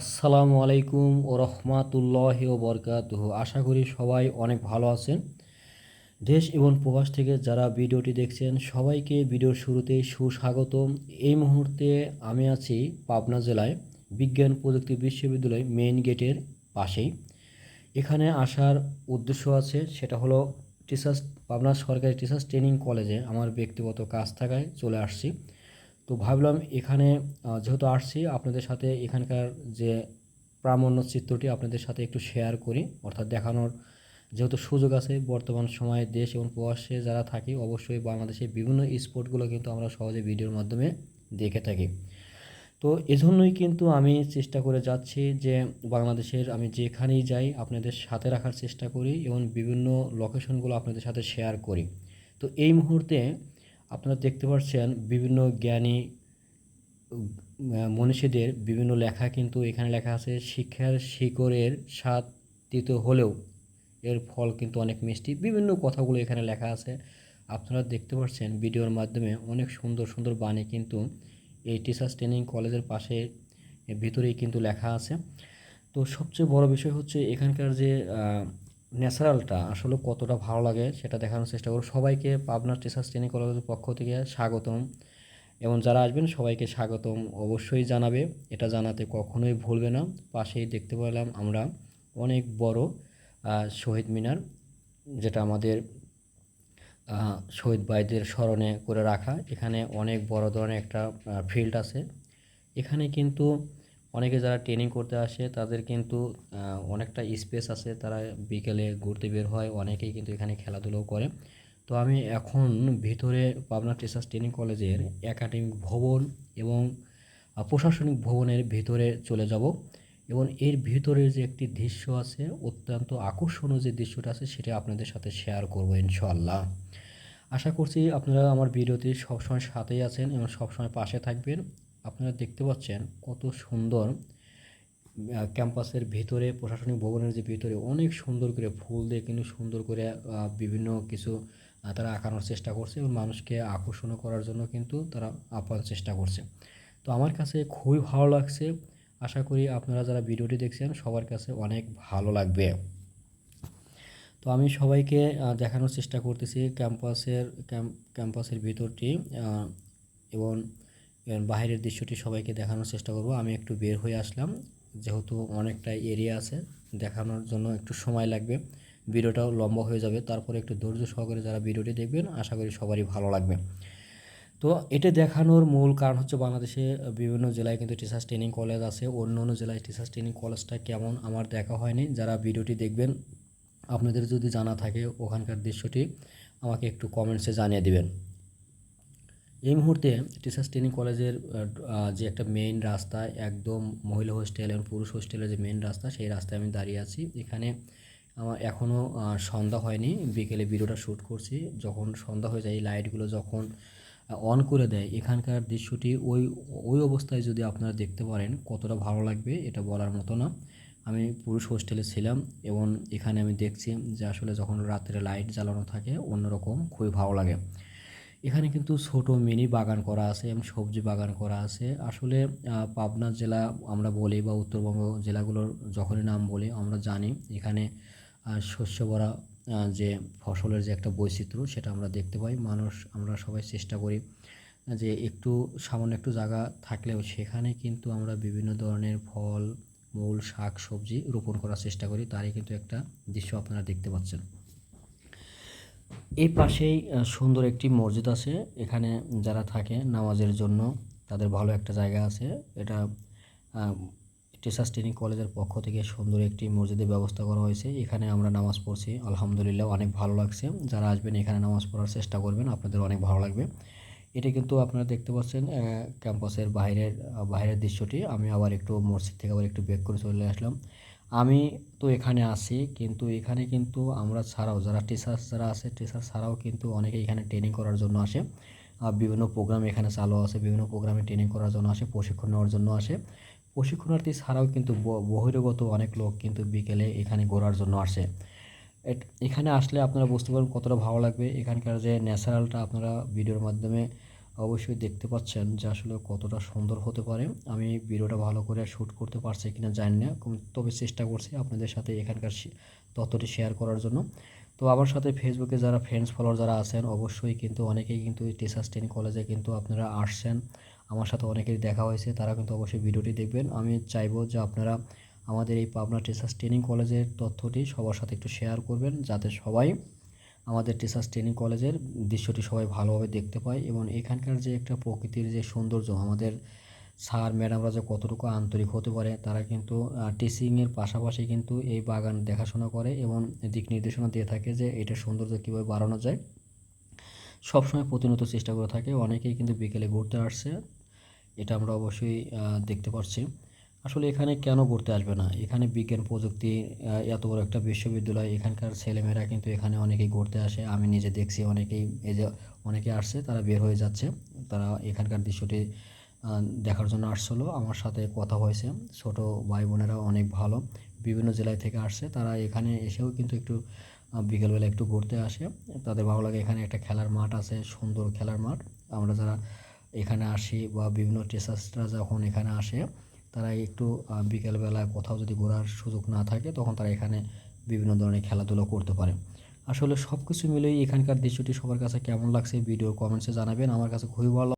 আসসালামু আলাইকুম ও রহমাতুল্লাহ ও বরকাতুহ। আশা করি সবাই অনেক ভালো আছেন। দেশ এবং প্রবাস থেকে যারা ভিডিওটি দেখছেন, সবাইকে ভিডিওর শুরুতেই সুস্বাগতম। এই মুহূর্তে আমি আছি পাবনা জেলায় বিজ্ঞান প্রযুক্তি বিশ্ববিদ্যালয় মেইন গেটের পাশেই। এখানে আসার উদ্দেশ্য আছে, সেটা হলো টিচার্স, পাবনা সরকারি টিচার্স ট্রেনিং কলেজে আমার ব্যক্তিগত কাজ থাকায় চলে আসছি। তো ভাবলাম এখানে যেহেতু আসছি, আপনাদের সাথে এখানকার যে প্রামাণ্য চিত্রটি আপনাদের সাথে একটু শেয়ার করি। অর্থাৎ দেখানোর যেহেতু সুযোগ আছে, বর্তমান সময়ে দেশ এবং প্রবাসে যারা থাকি, অবশ্যই বাংলাদেশের বিভিন্ন স্পোর্টগুলো কিন্তু আমরা সহজে ভিডিওর মাধ্যমে দেখে থাকি। তো এজন্যই কিন্তু আমি চেষ্টা করে যাচ্ছি যে বাংলাদেশের আমি যেখানেই যাই, আপনাদের সাথে রাখার চেষ্টা করি এবং বিভিন্ন লোকেশনগুলো আপনাদের সাথে শেয়ার করি। তো এই মুহূর্তে আপনারা দেখতে পাচ্ছেন বিভিন্ন জ্ঞানী মনীষীদের বিভিন্ন লেখা কিন্তু এখানে লেখা আছে, শিক্ষার শিকড়ের স্বাদ তিতো হলেও এর ফল কিন্তু অনেক মিষ্টি। বিভিন্ন কথাগুলো এখানে লেখা আছে। আপনারা দেখতে পাচ্ছেন ভিডিওর মাধ্যমে অনেক সুন্দর সুন্দর বাণী কিন্তু এই টিচার্স ট্রেনিং কলেজের পাশে ভিতরেই কিন্তু লেখা আছে। তো সবচেয়ে বড় বিষয় হচ্ছে এখানকার যে ন্যাচারালটা আসলে কতটা ভালো লাগে সেটা দেখানোর চেষ্টা করব। সবাইকে পাবনা টিচার্স ট্রেনিং কলেজের পক্ষ থেকে স্বাগতম। এবং যারা আসবেন, সবাইকে স্বাগতম। অবশ্যই জানাবে। এটা জানাতে কখনোই ভুলবে না। পাশেই দেখতে পেলাম আমরা অনেক বড় শহীদ মিনার, যেটা আমাদের শহীদ ভাইদের স্মরণে করে রাখা। এখানে অনেক বড় ধরনের একটা ফিল্ড আছে। এখানে কিন্তু অনেকে যারা ট্রেনিং করতে আসে, তাদের কিন্তু অনেকটা স্পেস আছে। তারা বিকেলে ঘুরতে বের হয়, অনেকেই কিন্তু এখানে খেলাধুলাও করে। তো আমি এখন ভিতরে পাবনা টিচার্স ট্রেনিং কলেজের একাডেমিক ভবন এবং প্রশাসনিক ভবনের ভিতরে চলে যাব এবং এর ভিতরে যে একটি দৃশ্য আছে, অত্যন্ত আকর্ষণীয় যে দৃশ্যটা আছে, সেটা আপনাদের সাথে শেয়ার করব ইনশাল্লাহ আশা করছি আপনারা আমার ভিডিওতে সবসময় সাথেই আছেন এবং সবসময় পাশে থাকবেন। আপনারা দেখতে পাচ্ছেন কত সুন্দর ক্যাম্পাসের ভিতরে প্রশাসনিক ভবনের যে ভিতরে অনেক সুন্দর করে ফুল দিয়ে কিন্তু সুন্দর করে বিভিন্ন কিছু তারা আঁকানোর চেষ্টা করছে এবং মানুষকে আকর্ষণ করার জন্য কিন্তু তারা আপ্রাণ চেষ্টা করছে। তো আমার কাছে খুবই ভালো লাগছে। আশা করি আপনারা যারা ভিডিওটি দেখছেন সবার কাছে অনেক ভালো লাগবে। তো আমি সবাইকে দেখানোর চেষ্টা করতেছি ক্যাম্পাসের ক্যাম্পাসের ভিতরটি আহ, বাইরের দৃশ্যটি সবাইকে দেখানোর চেষ্টা করব। আমি একটু বের হয়ে আসলাম। যেহেতু অনেকটা এরিয়া আছে, দেখানোর জন্য একটু সময় লাগবে। ভিডিওটাও লম্বা হয়ে যাবে। তারপরে একটু ধৈর্য সহকারে যারা ভিডিওটি দেখবেন, আশা করি সবারই ভালো লাগবে। তো এটা দেখানোর মূল কারণ হচ্ছে বাংলাদেশে বিভিন্ন জেলায় কিন্তু টিচার্স ট্রেনিং কলেজ আছে। অন্য অন্য জেলায় টিচার্স ট্রেনিং কলেজটা কেমন আমার দেখা হয়নি। যারা ভিডিওটি দেখবেন, আপনাদের যদি জানা থাকে ওখানকার দৃশ্যটি, আমাকে একটু কমেন্টসে জানিয়ে দিবেন। এই মুহূর্তে টিচার্স ট্রেনিং কলেজের যে একটা মেইন রাস্তা, একদম মহিলা হোস্টেল এবং পুরুষ হোস্টেলের যে মেইন রাস্তা, সেই রাস্তায় আমি দাঁড়িয়ে আছি। এখানে আমার এখনও সন্ধ্যা হয়নি। বিকেলে ভিডিওটা শ্যুট করছি। যখন সন্ধ্যা হয়ে যায় লাইটগুলো যখন অন করে দেয়, এখানকার দৃশ্যটি ওই ওই অবস্থায় যদি আপনারা দেখতে পারেন, কতটা ভালো লাগবে এটা বলার মতো না। আমি পুরুষ হোস্টেলে ছিলাম এবং এখানে আমি দেখছি যে আসলে যখন রাত্রে লাইট জ্বালানো থাকে, অন্যরকম খুবই ভালো লাগে। এখানে কিন্তু ছোট মিনি বাগান করা আছে এবং সবজি বাগান করা আছে। আসলে পাবনা জেলা আমরা বলি বা উত্তরবঙ্গ জেলাগুলোর যখনই নাম বলি আমরা জানি। এখানে শস্য ভরা যে ফসলের যে একটা বৈচিত্র্য সেটা আমরা দেখতে পাই। মানুষ, আমরা সবাই চেষ্টা করি যে একটু সামান্য একটু জায়গা থাকলেও সেখানে কিন্তু আমরা বিভিন্ন ধরনের ফল, মূল, শাক, সবজি রোপণ করার চেষ্টা করি। তারই কিন্তু একটা দৃশ্য আপনারা দেখতে পাচ্ছেন। এই পাশেই সুন্দর একটি মসজিদ আছে। এখানে যারা থাকে নামাজের জন্য, তাদের ভালো একটা জায়গা আছে। এটা টিচার্স ট্রেনিং কলেজের পক্ষ থেকে সুন্দর একটি মসজিদের ব্যবস্থা করা হয়েছে। এখানে আমরা নামাজ পড়ছি। আলহামদুলিল্লাহ অনেক ভালো লাগছে। যারা আসবেন এখানে নামাজ পড়ার চেষ্টা করবেন, আপনাদের অনেক ভালো লাগবে। এটা কিন্তু আপনারা দেখতে পাচ্ছেন ক্যাম্পাসের বাইরের বাইরের দৃশ্যটি। আমি আবার একটু মসজিদ থেকে আবার একটু বেক করে চলে আসলাম। আমি তো এখানে আছি, কিন্তু এখানে কিন্তু আমরা ছাড়াও যারা টিচার্স যারা আছে টিচার ছাড়াও কিন্তু অনেকে এখানে ট্রেনিং করার জন্য আসে। বিভিন্ন প্রোগ্রাম এখানে চালু আছে, বিভিন্ন প্রোগ্রামে ট্রেনিং করার জন্য আসে, প্রশিক্ষণ নেওয়ার জন্য আসে। প্রশিক্ষণার্থী ছাড়াও কিন্তু বহিরাগত অনেক লোক কিন্তু বিকেলে এখানে ঘোরার জন্য আসে। এখানে আসলে আপনারা বুঝতে পারবেন কতটা ভালো লাগবে। এখানকার যে ন্যাচারালটা আপনারা ভিডিওর মাধ্যমে অবশ্যই দেখতে পাচ্ছেন যে আসলে কতটা সুন্দর হতে পারে। আমি ভিডিওটা ভালো করে শ্যুট করতে পারছি কিনা জানি না। তবে চেষ্টা করছি আপনাদের সাথে এখানকার তথ্যটি শেয়ার করার জন্য। তো আমার সাথে ফেসবুকে যারা ফ্রেন্ডস ফলোয়ার যারা আছেন, অবশ্যই কিন্তু অনেকেই কিন্তু টিচার্স ট্রেনিং কলেজে কিন্তু আপনারা আসছেন। আমার সাথে অনেকেরই দেখা হয়েছে, তারা কিন্তু অবশ্যই ভিডিওটি দেখবেন। আমি চাইব যে আপনারা আমাদের এই পাবনা টিচার্স ট্রেনিং কলেজের তথ্যটি সবার সাথে একটু শেয়ার করবেন, যাতে সবাই আমাদের টিচার্স ট্রেনিং কলেজের দৃশ্যটি সবাই ভালোভাবে দেখতে পায় এবং এখানকার যে একটা প্রকৃতির যে সৌন্দর্য, আমাদের স্যার ম্যাডামরা যে কতটুকু আন্তরিক হতে পারে, তারা কিন্তু টিচিংয়ের পাশাপাশি কিন্তু এই বাগান দেখাশোনা করে এবং দিক নির্দেশনা দিয়ে থাকে যে এটা সৌন্দর্য কীভাবে বাড়ানো যায়। সবসময় প্রতিনিয়ত চেষ্টা করে থাকে, অনেকেই কিন্তু বিকেলে ঘুরতে আসছে, এটা আমরা অবশ্যই দেখতে পাচ্ছি আসলে এখানে কেন ঘুরতে আসবে না? এখানে বিজ্ঞান প্রযুক্তি এত বড় একটা বিশ্ববিদ্যালয়, এখানকার ছেলেমেয়েরা কিন্তু এখানে অনেকেই ঘুরতে আসে। আমি নিজে দেখছি অনেকেই, এই যে অনেকে আসছে, তারা বের হয়ে যাচ্ছে। তারা এখানকার দৃশ্যটি দেখার জন্য আসছিল। আমার সাথে কথা হয়েছে। ছোট ভাই বোনেরা অনেক ভালো। বিভিন্ন জেলায় থেকে আসছে। তারা এখানে এসেও কিন্তু একটু বিকেলবেলা একটু ঘুরতে আসে। তাদের ভালো লাগে এখানে একটা খেলার মাঠ আছে, সুন্দর খেলার মাঠ। আমরা যারা এখানে আসি বা বিভিন্ন টিচার্সরা যখন এখানে আসে তারা একটু বিকেলবেলা কোথাও যদি ঘোরার সুযোগ না থাকে, তখন তারা এখানে বিভিন্ন ধরনের খেলাধুলো করতে পারে। আসলে সব কিছু মিলেই এখানকার দৃশ্যটি সবার কাছে কেমন লাগছে, ভিডিও কমেন্টসে জানাবেন। আমার কাছে খুবই ভালো